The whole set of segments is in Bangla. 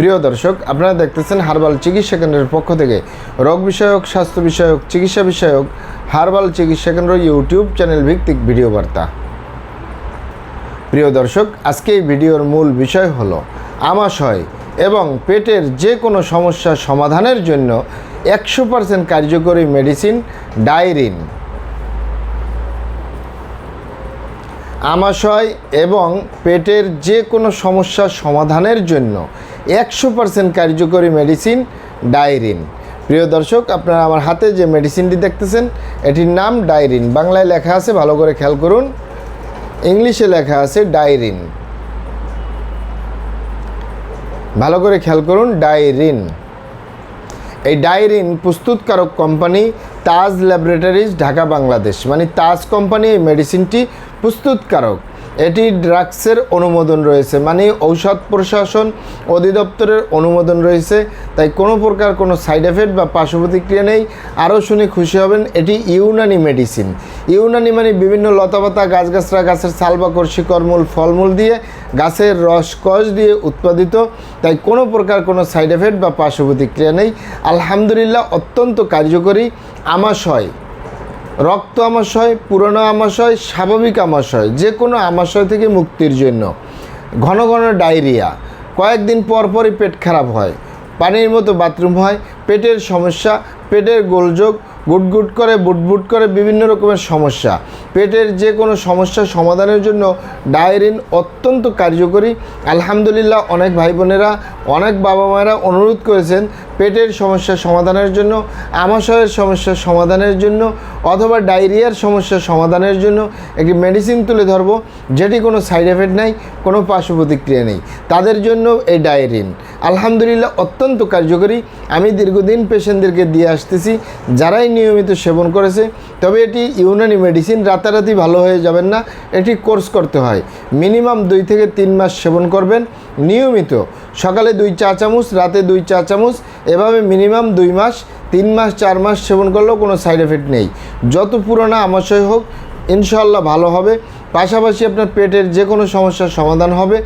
প্রিয় দর্শক, আপনারা দেখতেছেন হার্বাল চিকিৎসা কেন্দ্রের পক্ষ থেকে রোগ বিষয়ক, স্বাস্থ্য বিষয়ক, চিকিৎসা বিষয়ক হার্বাল চিকিৎসা কেন্দ্র ইউটিউব চ্যানেল ভিত্তিক ভিডিও বার্তা। প্রিয় দর্শক, আজকে এই ভিডিওর মূল বিষয় হলো, আমাশয় এবং পেটের যে কোনো সমস্যার সমাধানের জন্য একশো পার্সেন্ট কার্যকরী মেডিসিন ডাইরিন। আমাশয় এবং পেটের যে কোনো সমস্যার সমাধানের জন্য একশো পার্সেন্ট কার্যকরী মেডিসিন ডাইরিন প্রিয় দর্শক, আপনারা আমার হাতে যে মেডিসিনটি দেখতেছেন, এটির নাম ডাইরিন বাংলায় লেখা আছে, ভালো করে খেয়াল করুন। ইংলিশে লেখা আছে ডাইরিন ভালো করে খেয়াল করুন ডাইরিন এই ডাইরিন প্রস্তুতকারক কোম্পানি তাজ ল্যাবরেটরিজ ঢাকা, বাংলাদেশ। মানে তাজ কোম্পানি এই মেডিসিনটি প্রস্তুতকারক। এটি ড্রাগসের অনুমোদন রয়েছে মানে ঔষধ প্রশাসন অধিদপ্তরের অনুমোদন রয়েছে। তাই কোনো প্রকার কোনো সাইড এফেক্ট বা পার্শ্ব প্রতিক্রিয়া নেই। আরও শুনে খুশি হবেন, এটি ইউনানি মেডিসিন। ইউনানি মানে বিভিন্ন লতাপাতা গাছগাছরা গাছের সালবাকর, শিকড়মূল, ফলমূল দিয়ে গাছের রস, কষ দিয়ে উৎপাদিত। তাই কোনো প্রকার কোনো সাইড এফেক্ট বা পার্শ্ব প্রতিক্রিয়া নেই। আলহামদুলিল্লাহ, অত্যন্ত কার্যকরী, আমাশয়। রক্ত আমাশয়, পুরনো আমাশয়, স্বাভাবিক আমাশয় যে কোনো আমাশয় থেকে মুক্তির জন্য। ঘন ঘন ডায়রিয়া। কয়েকদিন পর পরই পেট খারাপ হয়। পানির মতো বাথরুম হয়, পেটের সমস্যা, পেটের গোলযোগ গুটগুট করে, বুটবুট করে বিভিন্ন রকমের সমস্যা। পেটের যে কোনো সমস্যা সমাধানের জন্য ডায়েরিন অত্যন্ত কার্যকরী। আলহামদুলিল্লাহ, অনেক ভাই বোনেরা অনেক বাবা মায়েরা অনুরোধ করেছেন পেটের সমস্যা সমাধানের জন্য, আমাশয়ের সমস্যার সমাধানের জন্য, অথবা ডায়রিয়ার সমস্যার সমাধানের জন্য একটি মেডিসিন তুলে ধরবো, যেটি কোনো সাইড এফেক্ট নেই, কোনো পার্শ্ব প্রতিক্রিয়া নেই। তাদের জন্য এই ডায়েরিন। আলহামদুলিল্লাহ, অত্যন্ত কার্যকরী। আমি দীর্ঘদিন পেশেন্টদেরকে দিয়ে আসতেছি, যারাই নিয়মিত সেবন করেছে। তবে এটি ইউনানি মেডিসিন রাতারাতি ভালো হয়ে যাবেন না, এটি কোর্স করতে হয়। মিনিমাম দুই থেকে তিন মাস সেবন করবেন। নিয়মিত সকালে দুই চা চামচ, রাতে দুই চা চামচ, এভাবে মিনিমাম দুই মাস, তিন মাস, চার মাস সেবন করলেও কোনো সাইড এফেক্ট নেই। যত পুরোনো আমাশয় হোক ইনশাল্লাহ ভালো হবে। পাশাপাশি আপনার পেটের যে কোনো সমস্যার সমাধান হবে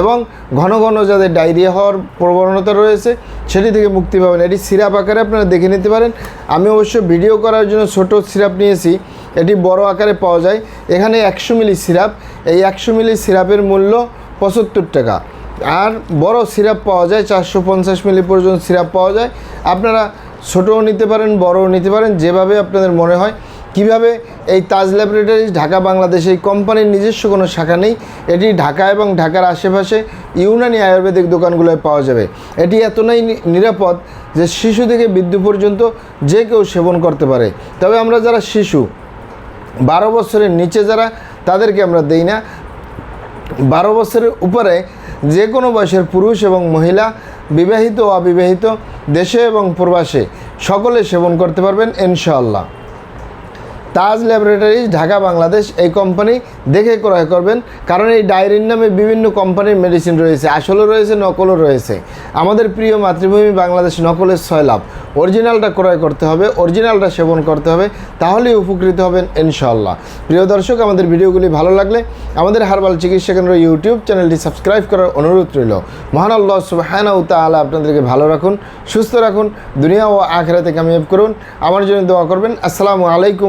এবং ঘন ঘন যাদের ডায়রিয়া হওয়ার প্রবণতা রয়েছে, সেটি থেকে মুক্তি পাবেন। এটি সিরাপ আকারে আপনারা দেখে নিতে পারেন। আমি অবশ্য ভিডিও করার জন্য ছোট সিরাপ নিয়েছি। এটি বড় আকারে পাওয়া যায়। এখানে একশো মিলি সিরাপ। এই একশো মিলি সিরাপের মূল্য পঁচাত্তর টাকা। আর বড় সিরাপ পাওয়া যায়, চারশো পঞ্চাশ মিলি পর্যন্ত সিরাপ পাওয়া যায়। আপনারা ছোটও নিতে পারেন, বড়ও নিতে পারেন, যেভাবে আপনাদের মনে হয়। কীভাবে এই তাজ ল্যাবরেটরিজ ঢাকা, বাংলাদেশ এই কোম্পানির নিজস্ব কোনো শাখা নেই, এটি ঢাকা এবং ঢাকার আশেপাশে ইউনানি আয়ুর্বেদিক দোকানগুলোয় পাওয়া যাবে। এটি এতটাই নিরাপদ যে শিশু থেকে বৃদ্ধ পর্যন্ত যে কেউ সেবন করতে পারে। তবে আমরা যারা শিশু, বারো বছরের নিচে যারা, তাদেরকে আমরা দেই না। বারো বছরের উপরে যে কোনো বয়সের পুরুষ এবং মহিলা, বিবাহিত ও অবিবাহিত, দেশে এবং প্রবাসে, সকলে সেবন করতে পারবেন, ইনশাআল্লাহ। তাজ ল্যাবরেটরিজ, ঢাকা, বাংলাদেশ, এই কোম্পানি দেখে ক্রয় করবেন। কারণ এই ডায়েরির নামে বিভিন্ন কোম্পানির মেডিসিন রয়েছে, আসলও রয়েছে, নকলও রয়েছে। আমাদের প্রিয় মাতৃভূমি বাংলাদেশ, নকলের ছয় লাভ। অরিজিনালটা ক্রয় করতে হবে, অরিজিনালটা সেবন করতে হবে, তাহলেই উপকৃত হবেন ইনশাল্লাহ প্রিয় দর্শক, আমাদের ভিডিওগুলি ভালো লাগলে আমাদের হারবাল চিকিৎসা কেন্দ্র ইউটিউব চ্যানেলটি সাবস্ক্রাইব করার অনুরোধ রইল। মহান আল্লাহ সুবাহানা তাআলা আপনাদেরকে ভালো রাখুন, সুস্থ রাখুন, দুনিয়া ও আখেরাতে কামিয়াব করুন। আমার জন্য দোয়া করবেন। আসসালামু আলাইকুম